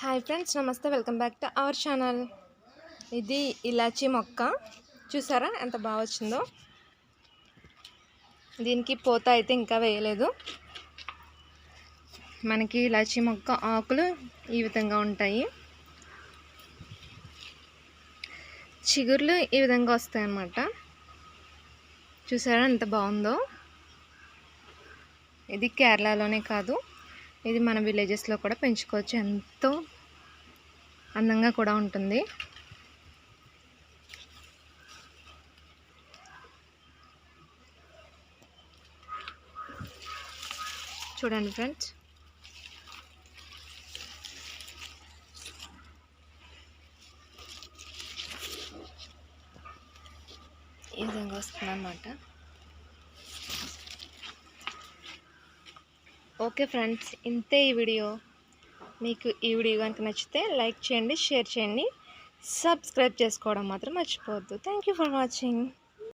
Hi friends నమస్తే. Welcome back to our channel. ఇది ఇలాచీ మొక్క. చూసారా ఎంత బాగా వచ్చిందో? దీనికి పూత అయితే ఇంకా వేయలేదు. మనకి ఇలాచీ మొక్క ఆకులు ఈ విధంగా ఉంటాయి. చిగుర్లు ఈ విధంగా వస్తాయి అన్నమాట. చూసారా ఎంత బాగుందో? ఇది కేరళలోనే కాదు. ఇది మన విలేజెస్లో కూడా పెంచుకోవచ్చు. ఎంతో అందంగా కూడా ఉంటుంది. చూడండి ఫ్రెండ్స్. ఈ విధంగా వస్తుంది అన్నమాట ఓకే ఫ్రెండ్స్ ఇంతే ఈ వీడియో. మీకు ఈ వీడియో కనుక నచ్చితే లైక్ చేయండి షేర్ చేయండి. సబ్స్క్రైబ్ చేసుకోవడం మాత్రం మర్చిపోవద్దు. Thank you for watching